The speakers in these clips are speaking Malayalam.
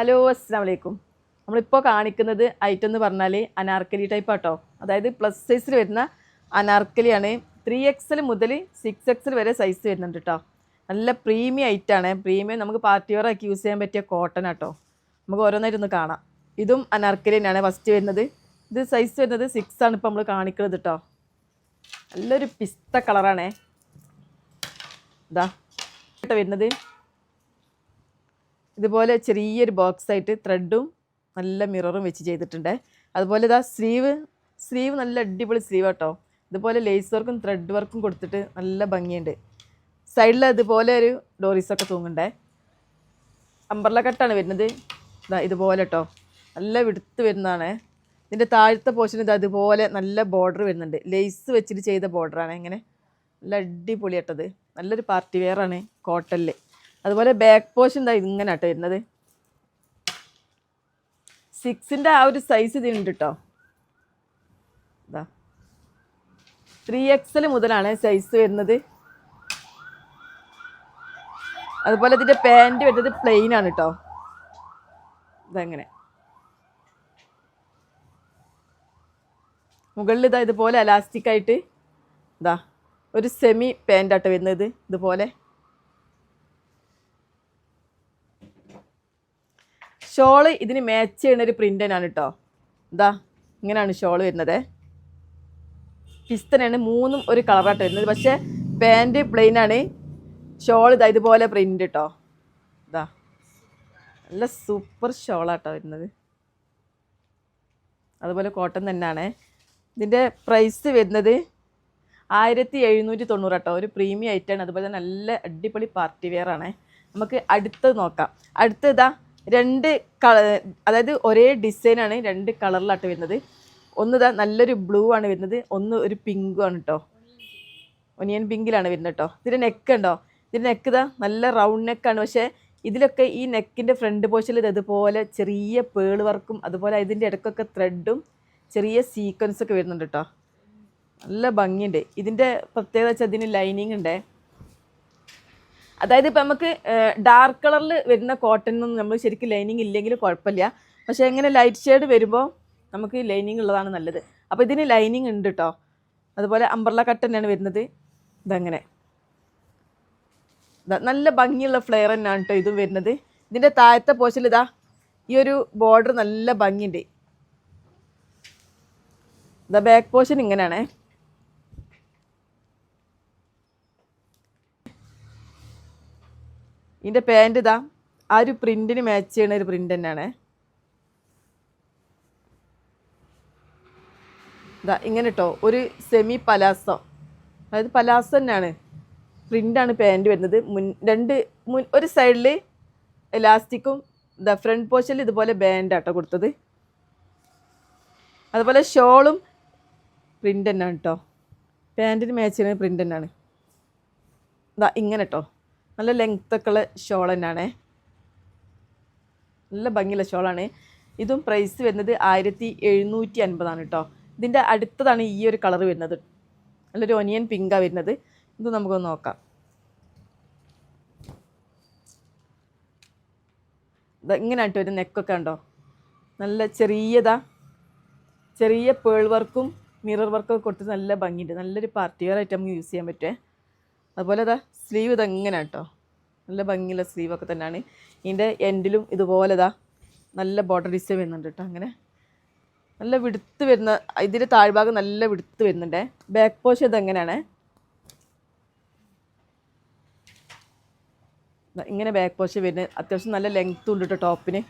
ഹലോ അസ്സാം വലൈക്കും നമ്മളിപ്പോൾ കാണിക്കുന്നത് ഐറ്റം എന്ന് പറഞ്ഞാൽ അനാർക്കലി ടൈപ്പ് ആട്ടോ. അതായത് പ്ലസ് സൈസിൽ വരുന്ന അനാർക്കലിയാണ്. ത്രീ എക്സൽ മുതൽ സിക്സ് എക്സൽ വരെ സൈസ് വരുന്നുണ്ട് കേട്ടോ നല്ല പ്രീമിയം ഐറ്റാണ് പ്രീമിയം നമുക്ക് പാർട്ടി വെയർ ആക്കി യൂസ് ചെയ്യാൻ പറ്റിയ കോട്ടൺ ആട്ടോ. നമുക്ക് ഓരോന്നായിട്ടൊന്ന് കാണാം. ഇതും അനാർക്കലി തന്നെയാണ്. ഫസ്റ്റ് വരുന്നത്. ഇത് സൈസ് വരുന്നത് സിക്സ് ആണ് ഇപ്പോൾ നമ്മൾ കാണിക്കുന്നത് കേട്ടോ നല്ലൊരു പിസ്ത കളറാണേ ഇതാ. വരുന്നത് ഇതുപോലെ ചെറിയൊരു ബോക്സ് ആയിട്ട് ത്രെഡും നല്ല മിററും വെച്ച് ചെയ്തിട്ടുണ്ട്. അതുപോലെ ഇതാ സ്ലീവ് സ്ലീവ് നല്ല അടിപൊളി സ്ലീവ് കേട്ടോ ഇതുപോലെ ലേസ് വർക്കും ത്രെഡ് വർക്കും കൊടുത്തിട്ട് നല്ല ഭംഗിയുണ്ട്. സൈഡിൽ അതുപോലെ ഒരു ഡോറീസൊക്കെ തൂങ്ങണ്ടേ അമ്പർല കട്ടാണ് വരുന്നത്. ഇതാ ഇതുപോലെ കേട്ടോ നല്ല വിടുത്ത് വരുന്നതാണ്. ഇതിന്റെ താഴത്തെ പോർഷൻ ഇത് അതുപോലെ നല്ല ബോർഡർ വരുന്നുണ്ട്. ലേസ് വെച്ചിട്ട് ചെയ്ത ബോർഡറാണ് ഇങ്ങനെ നല്ല അടിപൊളിയായിട്ടത്. നല്ലൊരു പാർട്ടി വെയറാണ് ആണ് കോട്ടണിൽ അതുപോലെ ബാക്ക് പോർഷൻ എന്താ ഇങ്ങനെ ആട്ടോ വരുന്നത് സിക്സിന്റെ ആ ഒരു സൈസ് ഇതിനുണ്ട് കേട്ടോ ഇതാ ത്രീ എക്സൽ മുതലാണ് സൈസ് വരുന്നത്. അതുപോലെ ഇതിന്റെ പാന്റ് വരുന്നത് പ്ലെയിൻ ആണ് കേട്ടോ ഇതങ്ങനെ. മുകളിൽ ഇതാ ഇതുപോലെ അലാസ്റ്റിക് ആയിട്ട് ഇതാ ഒരു സെമി പാന്റ് ആട്ടോ വരുന്നത് ഇതുപോലെ. ഷോൾ ഇതിന് മാച്ച് ചെയ്യുന്ന ഒരു പ്രിന്റ് തന്നെയാണ് കേട്ടോ ഇതാ ഇങ്ങനെയാണ് ഷോൾ വരുന്നത്. പിസ്തനാണ് മൂന്നും ഒരു കളറായിട്ട് വരുന്നത്. പക്ഷേ പാന്റ് പ്ലെയിനാണ് ഷോൾ ഇതാ ഇതുപോലെ പ്രിന്റ് കേട്ടോ ഇതാ നല്ല സൂപ്പർ ഷോളാട്ടോ വരുന്നത്. അതുപോലെ കോട്ടൺ തന്നെയാണ്. ഇതിന്റെ പ്രൈസ് വരുന്നത് ആയിരത്തി എഴുന്നൂറ്റി തൊണ്ണൂറ് കേട്ടോ ഒരു പ്രീമിയം ഐറ്റാണ് അതുപോലെ നല്ല അടിപൊളി പാർട്ടി വെയർ ആണ്. നമുക്ക് അടുത്തത് നോക്കാം. അടുത്ത ഇതാ രണ്ട് കള അതായത് ഒരേ ഡിസൈനാണ് രണ്ട് കളറിലാട്ട് വരുന്നത്. ഒന്ന് ഇതാ നല്ലൊരു ബ്ലൂ ആണ് വരുന്നത് ഒന്ന് ഒരു പിങ്കും ആണ് കേട്ടോ ഒനിയൻ പിങ്കിലാണ് വരുന്നത് കേട്ടോ ഇതിന്റെ നെക്ക് ഉണ്ടോ ഇതിന്റെ നെക്ക് ഇതാ നല്ല റൗണ്ട് നെക്കാണ് പക്ഷേ ഇതിലൊക്കെ ഈ നെക്കിന്റെ ഫ്രണ്ട് പോർഷനിൽ ഇത് ഇതുപോലെ ചെറിയ പേൾ വർക്കും അതുപോലെ ഇതിന്റെ ഇടയ്ക്കൊക്കെ ത്രെഡും ചെറിയ സീക്വൻസൊക്കെ വരുന്നുണ്ട് കേട്ടോ നല്ല ഭംഗിയുണ്ട്. ഇതിന്റെ പ്രത്യേകത വെച്ചാൽ ഇതിന് ലൈനിങ് ഉണ്ട്. അതായത് ഇപ്പം നമുക്ക് ഡാർക്ക് കളറിൽ വരുന്ന കോട്ടനൊന്നും നമ്മൾ ശരിക്കും ലൈനിങ് ഇല്ലെങ്കിൽ കുഴപ്പമില്ല. പക്ഷേ ഇങ്ങനെ ലൈറ്റ് ഷെയ്ഡ് വരുമ്പോൾ നമുക്ക് ലൈനിങ് ഉള്ളതാണ് നല്ലത്. അപ്പോൾ ഇതിന് ലൈനിങ് ഉണ്ട് കേട്ടോ അതുപോലെ അംബ്രല കട്ട് തന്നെയാണ് വരുന്നത്. ഇതങ്ങനെ. നല്ല ഭംഗിയുള്ള ഫ്ലെയർ തന്നെയാണ് കേട്ടോ ഇതും വരുന്നത്. ഇതിന്റെ താഴത്തെ പോർഷനിൽ ഇതാ ഈ ഒരു ബോർഡർ നല്ല ഭംഗിയുണ്ട്. ഇതാ ബാക്ക് പോഷൻ ഇങ്ങനെയാണേ. ഇതിന്റെ പാന്റ് ഇതാ. ആ ഒരു പ്രിന്റിന് മാച്ച് ചെയ്യണ ഒരു പ്രിന്റ് തന്നെയാണ്. ഇതാ ഇങ്ങനെ കേട്ടോ ഒരു സെമി പലാസോ അതായത് പലാസോ തന്നെയാണ്. പ്രിന്റാണ് പാന്റ് വരുന്നത്. മുൻ രണ്ട് മുൻ ഒരു സൈഡിൽ എലാസ്റ്റിക്കും ദ ഫ്രണ്ട് പോർഷനിൽ ഇതുപോലെ ബാൻഡ് കേട്ടോ കൊടുത്തത്. അതുപോലെ ഷോളും പ്രിന്റ് തന്നെയാണ് കേട്ടോ പാന്റിന് മാച്ച് ചെയ്യുന്ന പ്രിന്റ് തന്നെയാണ്. ഇതാ ഇങ്ങനെ കേട്ടോ നല്ല ലെങ്ത് ഒക്കെ ഉള്ള ഷോൾ തന്നെയാണ്. നല്ല ഭംഗിയുള്ള ഷോളാണ് ഇതും പ്രൈസ് വരുന്നത് ആയിരത്തി എഴുന്നൂറ്റി അൻപതാണ് കേട്ടോ ഇതിന്റെ അടുത്തതാണ് ഈ ഒരു കളർ വരുന്നത്. നല്ലൊരു ഒനിയൻ പിങ്കാണ് വരുന്നത്. ഇത് നമുക്കൊന്ന് നോക്കാം. ഇങ്ങനെയായിട്ട് ഒരു നെക്കൊക്കെ ഉണ്ടോ? നല്ല ചെറിയതാ. ചെറിയ പേൾ വർക്കും മിറർ വർക്കൊക്കെ കൊടുത്ത് നല്ല ഭംഗിയുണ്ട്. നല്ലൊരു പാർട്ടി വെയർ ആയിട്ട് നമുക്ക് യൂസ് ചെയ്യാൻ പറ്റുമേ അതുപോലെ ഇതാ സ്ലീവ് ഇതെങ്ങനെ കേട്ടോ. നല്ല ഭംഗിയുള്ള സ്ലീവൊക്കെ തന്നെയാണ്. ഇതിന്റെ എൻഡിലും ഇതുപോലെ ഇതാ നല്ല ബോർഡർ ഡിസൈൻ വരുന്നുണ്ട് കേട്ടോ അങ്ങനെ. നല്ല വിടുത്ത് വരുന്ന ഇതിന്റെ താഴ്ഭാഗം നല്ല വിടുത്ത് വരുന്നുണ്ട്. ബാക്ക് പോഷൻ ഇതെങ്ങനെയാണ് ഇങ്ങനെ ബാക്ക് പോഷൻ വരുന്നത്. അത്യാവശ്യം നല്ല ലെങ്ത്തും ഉണ്ട് കേട്ടോ ടോപ്പിന്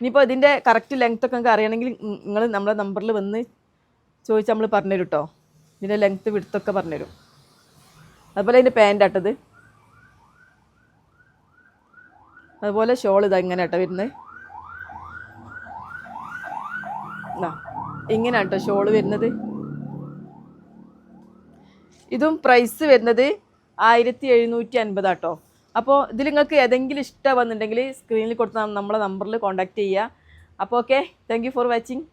ഇനിയിപ്പോൾ ഇതിന്റെ കറക്റ്റ് ലെങ്ത്തൊക്കെ നിങ്ങൾക്ക് അറിയണമെങ്കിൽ നിങ്ങൾ നമ്മളെ നമ്പറിൽ വന്ന് ചോദിച്ചാൽ നമ്മൾ പറഞ്ഞുതരും കേട്ടോ. ഇതിന്റെ ലെങ്ത്ത് വിടുത്തൊക്കെ പറഞ്ഞുതരും. അതുപോലെ അതിന്റെ പാന്റ് ആട്ടത് അതുപോലെ ഷോൾ ഇതാ ഇങ്ങനെ ആട്ടോ വരുന്നത്. ഇങ്ങനെ ആട്ടോ ഷോൾ വരുന്നത്. ഇതും പ്രൈസ് വരുന്നത് ആയിരത്തി എഴുന്നൂറ്റി അൻപതാട്ടോ അപ്പോൾ ഇതിൽ നിങ്ങൾക്ക് ഏതെങ്കിലും ഇഷ്ടം വന്നിട്ടുണ്ടെങ്കിൽ സ്ക്രീനിൽ കൊടുത്ത നമ്മളെ നമ്പറിൽ കോൺടാക്റ്റ് ചെയ്യുക. അപ്പോൾ ഓക്കെ താങ്ക് ഫോർ വാച്ചിങ്